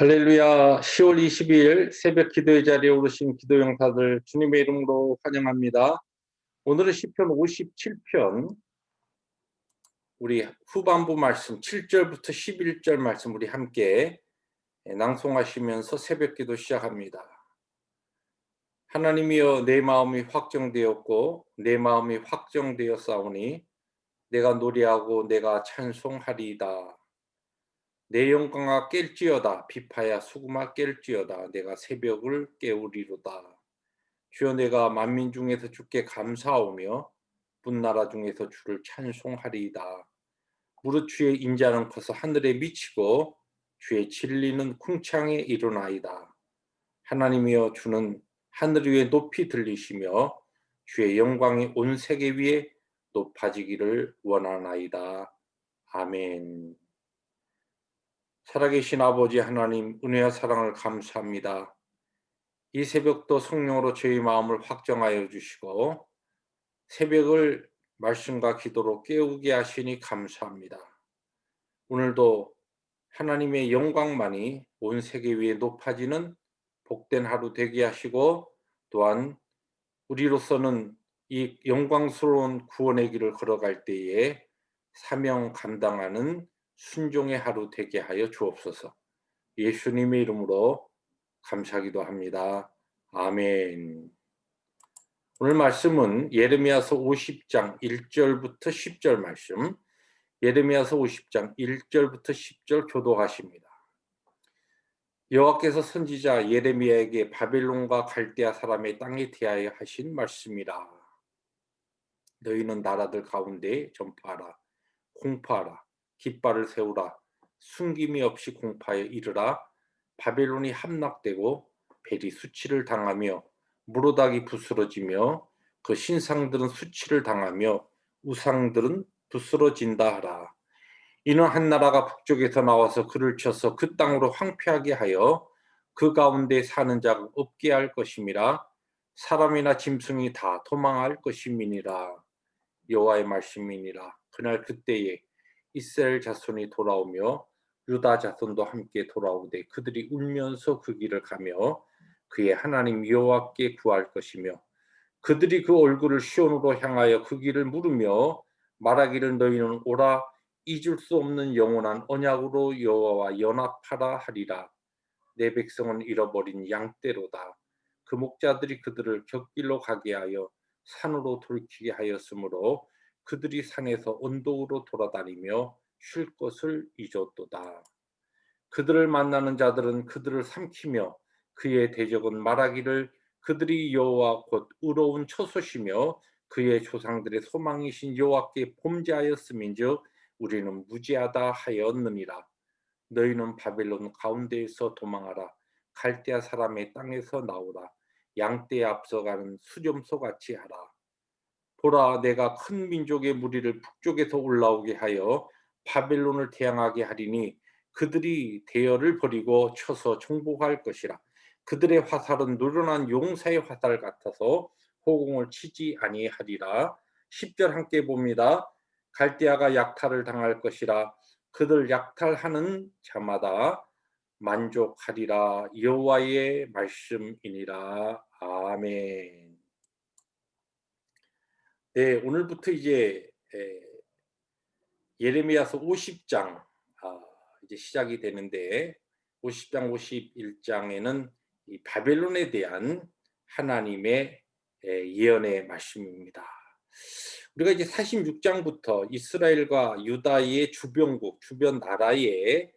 할렐루야 10월 22일 새벽 기도의 자리에 오르신 기도 영사들 주님의 이름으로 환영합니다. 오늘은 시편 57편 우리 후반부 말씀 7절부터 11절 말씀 우리 함께 낭송하시면서 새벽 기도 시작합니다. 하나님이여 내 마음이 확정되었고 내 마음이 확정되어 싸우니 내가 노래하고 내가 찬송하리이다. 내 영광아 깰지어다 비파야 수구마 깰지어다 내가 새벽을 깨우리로다. 주여 내가 만민 중에서 주께 감사하오며 분나라 중에서 주를 찬송하리이다. 무릇 주의 인자는 커서 하늘에 미치고 주의 진리는 궁창에 일어나이다. 하나님이여 주는 하늘 위에 높이 들리시며 주의 영광이 온 세계 위에 높아지기를 원하나이다. 아멘 살아계신 아버지 하나님 은혜와 사랑을 감사합니다. 이 새벽도 성령으로 저희 마음을 확정하여 주시고 새벽을 말씀과 기도로 깨우게 하시니 감사합니다. 오늘도 하나님의 영광만이 온 세계 위에 높아지는 복된 하루 되게 하시고 또한 우리로서는 이 영광스러운 구원의 길을 걸어갈 때에 사명 감당하는 순종의 하루 되게 하여 주옵소서. 예수님의 이름으로 감사기도 합니다. 아멘. 오늘 말씀은 예레미야서 50장 1절부터 10절 말씀. 예레미야서 50장 1절부터 10절 교도하십니다. 여호와께서 선지자 예레미야에게 바벨론과 갈대아 사람의 땅에 대하여 하신 말씀이라. 너희는 나라들 가운데 전파하라. 공포하라. 깃발을 세우라. 숨김이 없이 공파에 이르라. 바벨론이 함락되고 벨이 수치를 당하며 무로닥이 부스러지며 그 신상들은 수치를 당하며 우상들은 부스러진다 하라. 이는 한 나라가 북쪽에서 나와서 그를 쳐서 그 땅으로 황폐하게 하여 그 가운데 사는 자가 없게 할 것임이라. 사람이나 짐승이 다 도망할 것임이니라. 여호와의 말씀이니라. 그날 그때에 이스라엘 자손이 돌아오며 유다 자손도 함께 돌아오되 그들이 울면서 그 길을 가며 그의 하나님 여호와께 구할 것이며 그들이 그 얼굴을 시온으로 향하여 그 길을 물으며 말하기를 너희는 오라 잊을 수 없는 영원한 언약으로 여호와와 연합하라 하리라. 내 백성은 잃어버린 양떼로다. 그 목자들이 그들을 곁길로 가게 하여 산으로 돌이키게 하였으므로 그들이 산에서 언덕으로 돌아다니며 쉴 것을 잊었도다. 그들을 만나는 자들은 그들을 삼키며 그의 대적은 말하기를 그들이 여호와 곧 의로운 처소시며 그의 조상들의 소망이신 여호와께 범죄하였음인즉 우리는 무지하다 하였느니라. 너희는 바벨론 가운데에서 도망하라. 갈대아 사람의 땅에서 나오라. 양떼에 앞서가는 수렴소 같이 하라. 보라 내가 큰 민족의 무리를 북쪽에서 올라오게 하여 바벨론을 대항하게 하리니 그들이 대열을 버리고 쳐서 정복할 것이라. 그들의 화살은 노련한 용사의 화살 같아서 호공을 치지 아니하리라. 10절 함께 봅니다. 갈대아가 약탈을 당할 것이라. 그들 약탈하는 자마다 만족하리라. 여호와의 말씀이니라. 아멘 네, 오늘부터 이제 예레미야서 50장 아, 이제 시작이 되는데 50장 51장에는 이 바벨론에 대한 하나님의 예언의 말씀입니다. 우리가 이제 46장부터 이스라엘과 유다의 주변국, 주변 나라에게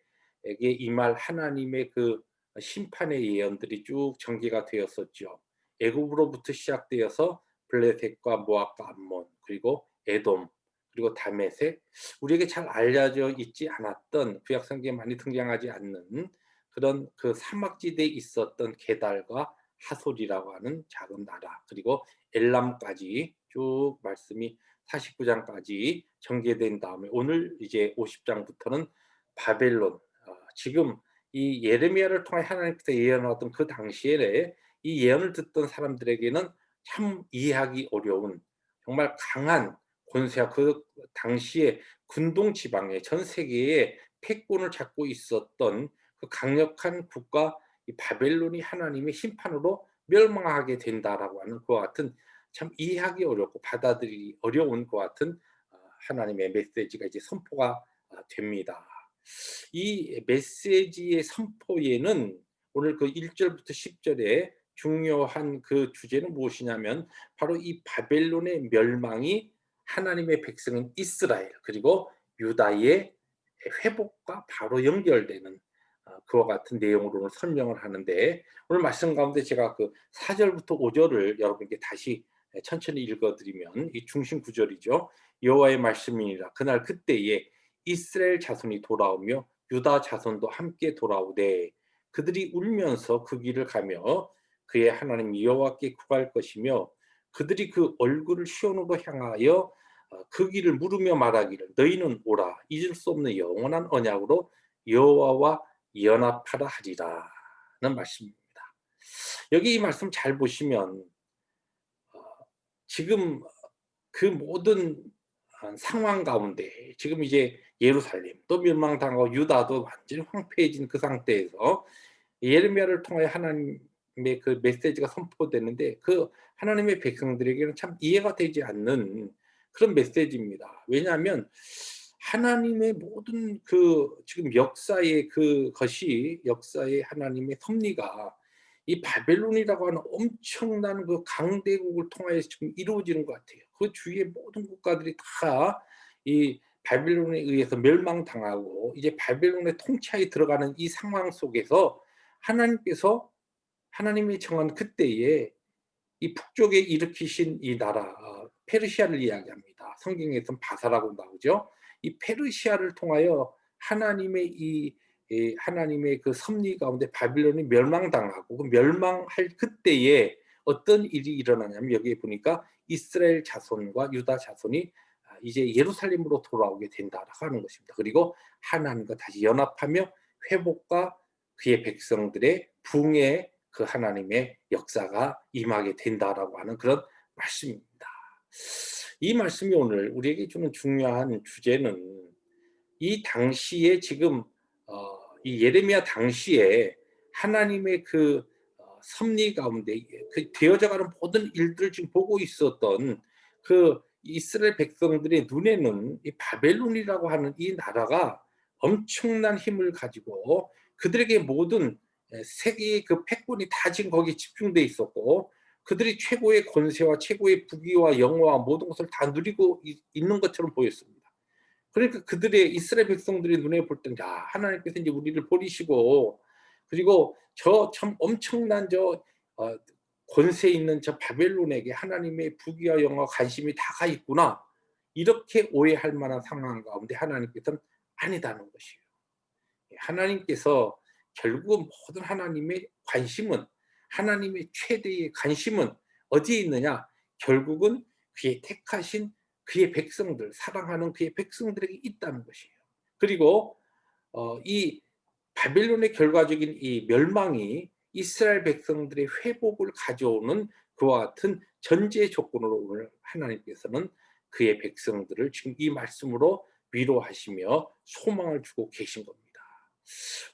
임할 하나님의 그 심판의 예언들이 쭉 전개가 되었었죠. 애굽으로부터 시작되어서 블레셋과 모압과 암몬 그리고 에돔 그리고 다메섹 우리에게 잘 알려져 있지 않았던 구약 성경에 많이 등장하지 않는 그런 그 사막지대에 있었던 게달과 하솔이라고 하는 작은 나라 그리고 엘람까지 쭉 말씀이 49장까지 전개된 다음에 오늘 이제 50장부터는 바벨론 어, 지금 이 예레미야를 통해 하나님께서 예언하던 그 당시에 이 예언을 듣던 사람들에게는 참 이해하기 어려운 정말 강한 권세와 그 당시에 군동 지방에 전 세계에 패권을 잡고 있었던 그 강력한 국가 이 바벨론이 하나님의 심판으로 멸망하게 된다라고 하는 그와 같은 참 이해하기 어렵고 받아들이기 어려운 그와 같은 어, 하나님의 메시지가 이제 선포가 어, 됩니다. 이 메시지의 선포에는 오늘 그 1절부터 10절에 중요한 그 주제는 무엇이냐면 바로 이 바벨론의 멸망이 하나님의 백성인 이스라엘 그리고 유다의 회복과 바로 연결되는 어, 그와 같은 내용으로 설명을 하는데 오늘 말씀 가운데 제가 그 4절부터 5절을 여러분께 다시 천천히 읽어드리면 이 중심 구절이죠. 여호와의 말씀이니라 그날 그때에 이스라엘 자손이 돌아오며 유다 자손도 함께 돌아오되 그들이 울면서 그 길을 가며 그의 하나님 여호와께 구할 것이며 그들이 그 얼굴을 시온으로 향하여 어, 그 길을 물으며 말하기를 너희는 오라 잊을 수 없는 영원한 언약으로 여호와와 연합하라 하리라는 말씀입니다. 여기 이 말씀 잘 보시면 어, 지금 그 모든 상황 가운데 지금 이제 예루살렘 또 멸망당하고 유다도 완전히 황폐해진 그 상태에서 예레미야를 통하여 하나님의 그 메시지가 선포되는데 그 하나님의 백성들에게는 참 이해가 되지 않는 그런 메시지입니다. 왜냐하면 하나님의 모든 그 지금 역사의 그 것이 역사의 하나님의 섭리가 이 바벨론이라고 하는 엄청난 그 강대국을 통하여 지금 이루어지는 것 같아요. 그 주위의 모든 국가들이 다 이 바벨론에 의해서 멸망당하고 이제 바벨론의 통치하에 들어가는 이 상황 속에서 하나님께서 하나님이 정한 그때에 이 북쪽에 일으키신 이 나라 어, 페르시아를 이야기합니다. 성경에서는 바사라고 나오죠. 이 페르시아를 통하여 하나님의 이 하나님의 그 섭리 가운데 바빌론이 멸망당하고 그 멸망할 그때에 어떤 일이 일어나냐면 여기에 보니까 이스라엘 자손과 유다 자손이 아, 이제 예루살렘으로 돌아오게 된다라고 하는 것입니다. 그리고 하나님과 다시 연합하며 회복과 그의 백성들의 붕의 그 하나님의 역사가 임하게 된다라고 하는 그런 말씀입니다. 이 말씀이 오늘 우리에게 주는 중요한 주제는 이 당시에 지금 어, 이 예레미야 당시에 하나님의 그 어, 섭리 가운데 그 되어져가는 모든 일들을 지금 보고 있었던 그 이스라엘 백성들의 눈에는 이 바벨론이라고 하는 이 나라가 엄청난 힘을 가지고 그들에게 모든 세계의 그 패권이 다 지금 거기에 집중돼 있었고 그들이 최고의 권세와 최고의 부귀와 영화와 모든 것을 다 누리고 있는 것처럼 보였습니다. 그러니까 그들의 이스라엘 백성들의 눈에 볼 때는 야 하나님께서 이제 우리를 버리시고 그리고 저 참 엄청난 저 어, 권세 있는 저 바벨론에게 하나님의 부귀와 영화 관심이 다가 있구나 이렇게 오해할 만한 상황 가운데 하나님께서는 아니다는 것이에요. 하나님께서 결국 모든 하나님의 관심은 하나님의 최대의 관심은 어디에 있느냐? 결국은 그의 택하신 그의 백성들, 사랑하는 그의 백성들에게 있다는 것이에요. 그리고 어, 이 바벨론의 결과적인 이 멸망이 이스라엘 백성들의 회복을 가져오는 그와 같은 전제 조건으로 오늘 하나님께서는 그의 백성들을 지금 이 말씀으로 위로하시며 소망을 주고 계신 겁니다.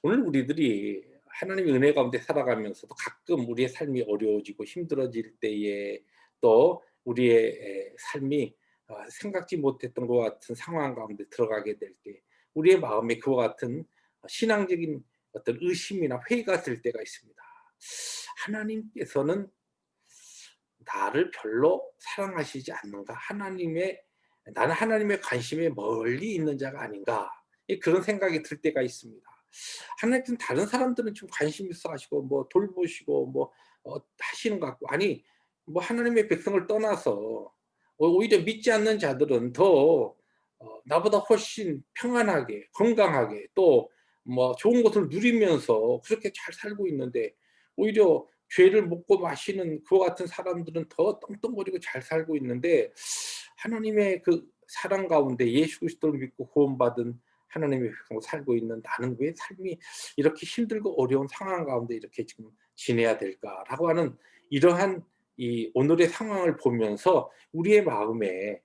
오늘 우리들이 하나님의 은혜 가운데 살아가면서도 가끔 우리의 삶이 어려워지고 힘들어질 때에 또 우리의 삶이 어, 생각지 못했던 것 같은 상황 가운데 들어가게 될 때 우리의 마음에 그와 같은 신앙적인 어떤 의심이나 회의가 들 때가 있습니다. 하나님께서는 나를 별로 사랑하시지 않는가? 하나님의 나는 하나님의 관심에 멀리 있는 자가 아닌가? 그런 생각이 들 때가 있습니다. 하나님께서는 다른 사람들은 좀 관심 있어 하시고 뭐 돌보시고 뭐 어, 하시는 것 같고. 아니 뭐 하나님의 백성을 떠나서 어, 오히려 믿지 않는 자들은 더 어, 나보다 훨씬 평안하게 건강하게 또 뭐 좋은 것을 누리면서 그렇게 잘 살고 있는데 오히려 죄를 먹고 마시는 그와 같은 사람들은 더 떵떵거리고 잘 살고 있는데 하나님의 그 사랑 가운데 예수 그리스도를 믿고 구원받은 하나님의 백성으로 살고 있는 나는 왜 삶이 이렇게 힘들고 어려운 상황 가운데 이렇게 지금 지내야 될까라고 하는 이러한 이 오늘의 상황을 보면서 우리의 마음에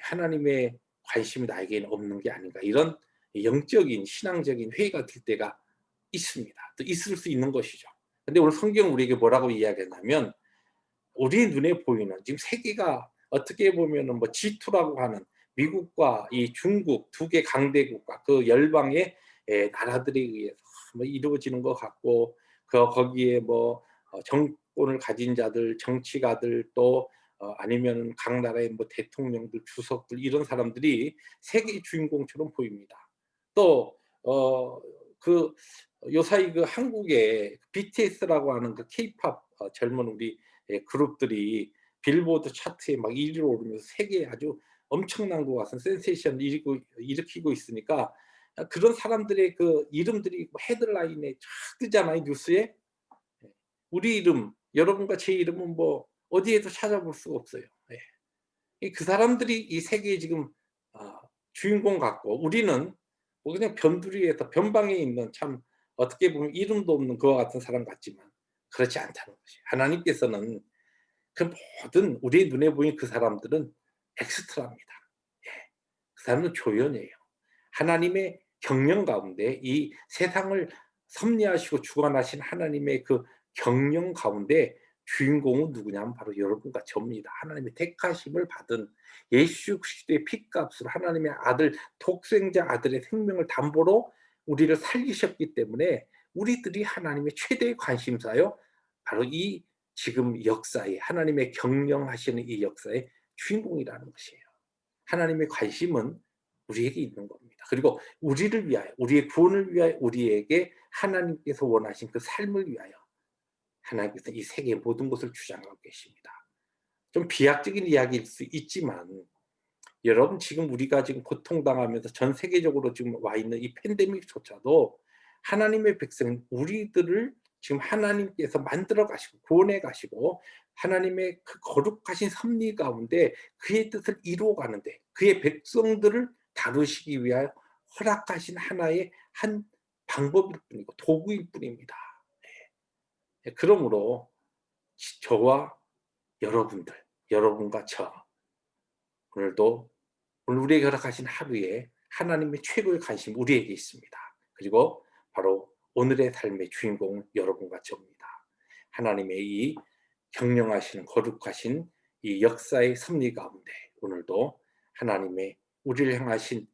하나님의 관심이 나에게는 없는 게 아닌가 이런 영적인 신앙적인 회의가 들 때가 있습니다. 또 있을 수 있는 것이죠. 근데 오늘 성경 우리에게 뭐라고 이야기했냐면 우리 눈에 보이는 지금 세계가 어떻게 보면은 뭐 G2라고 하는 미국과 이 중국 두 개 강대국과 그 열방의 에, 나라들에 의해서 뭐 이루어지는 것 같고 그 거기에 뭐 어, 정권을 가진 자들, 정치가들 또 어, 아니면 각 나라의 뭐 대통령들, 주석들 이런 사람들이 세계의 주인공처럼 보입니다. 또어그 요사이 그 한국의 BTS라고 하는 그 K-팝 어, 젊은 우리 예, 그룹들이 빌보드 차트에 막 1위로 오르면서 세계에 아주 엄청난 것 같은 센세이션을 일으키고, 일으키고 있으니까 그런 사람들의 그 이름들이 뭐 헤드라인에 쫙 뜨잖아요 뉴스에 우리 이름 여러분과 제 이름은 뭐 어디에도 찾아볼 수가 없어요. 예. 이그 사람들이 이 세계의 지금 아, 주인공 같고 우리는 뭐 그냥 변두리에서 변방에 있는 참 어떻게 보면 이름도 없는 그와 같은 사람 같지만 그렇지 않다는 것이 하나님께서는 그 모든 우리의 눈에 보이는 그 사람들은 엑스트라입니다. 예. 그 사람은 조연이에요. 하나님의 경영 가운데 이 세상을 섭리하시고 주관하신 하나님의 그 경영 가운데 주인공은 누구냐면 바로 여러분과 저입니다. 하나님의 택하심을 받은 예수 그리스도의 피값으로 하나님의 아들 독생자 아들의 생명을 담보로 우리를 살리셨기 때문에 우리들이 하나님의 최대의 관심사요. 바로 이 지금 역사에 하나님의 경영하시는 이 역사의 주인공이라는 것이에요. 하나님의 관심은 우리에게 있는 겁니다. 그리고 우리를 위하여, 우리의 구원을 위하여 우리에게 하나님께서 원하신 그 삶을 위하여 하나님께서 이 세계의 모든 것을 주장하고 계십니다. 좀 비약적인 이야기일 수 있지만 여러분 지금 우리가 지금 고통당하면서 전 세계적으로 지금 와 있는 이 팬데믹조차도 하나님의 백성 우리들을 지금 하나님께서 만들어 가시고 구원해 가시고 하나님의 그 거룩하신 섭리 가운데 그의 뜻을 이루어 가는데 그의 백성들을 다루시기 위하여 허락하신 하나의 한 방법일 뿐이고 도구일 뿐입니다. 네. 그러므로 저와 여러분들, 여러분과 저 오늘도 오늘 우리에게 허락하신 하루에 하나님의 최고의 관심 우리에게 있습니다. 그리고 바로 오늘의 삶의 주인공은 여러분과 저입니다. 하나님의 이 경영하시는 거룩하신 이 역사의 섭리 가운데 오늘도 하나님의 우리를 향하신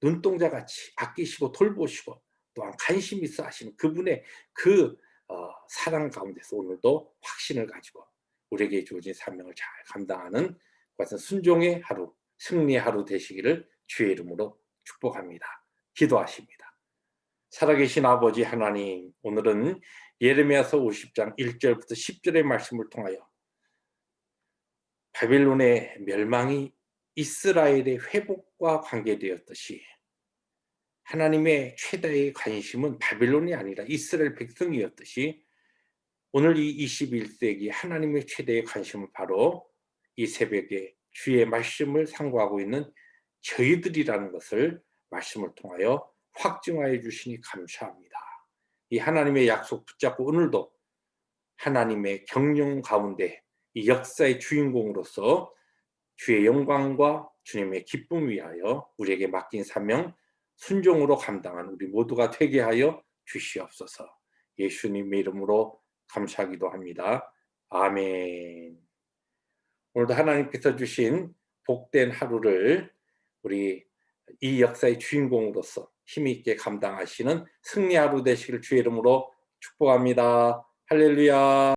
눈동자 같이 아끼시고 돌보시고 또한 관심 있어 하시는 그분의 그 어, 사랑 가운데서 오늘도 확신을 가지고 우리에게 주어진 사명을 잘 감당하는 그것은 순종의 하루, 승리의 하루 되시기를 주의 이름으로 축복합니다. 기도하십니다. 살아계신 아버지 하나님, 오늘은 예레미야서 50장 1절부터 10절의 말씀을 통하여 바빌론의 멸망이 이스라엘의 회복과 관계되었듯이 하나님의 최대의 관심은 바빌론이 아니라 이스라엘 백성이었듯이 오늘 이 21세기 하나님의 최대의 관심은 바로 이 새벽에 주의 말씀을 상고하고 있는 저희들이라는 것을 말씀을 통하여 확증하여 주시니 감사합니다. 이 하나님의 약속 붙잡고 오늘도 하나님의 경영 가운데 이 역사의 주인공으로서 주의 영광과 주님의 기쁨 위하여 우리에게 맡긴 사명 순종으로 감당한 우리 모두가 되게 하여 주시옵소서. 예수님의 이름으로 감사하기도 합니다. 아멘. 오늘도 하나님께서 주신 복된 하루를 우리 이 역사의 주인공으로서 힘있게 감당하시는 승리 하루 되시길 주의 이름으로 축복합니다. 할렐루야.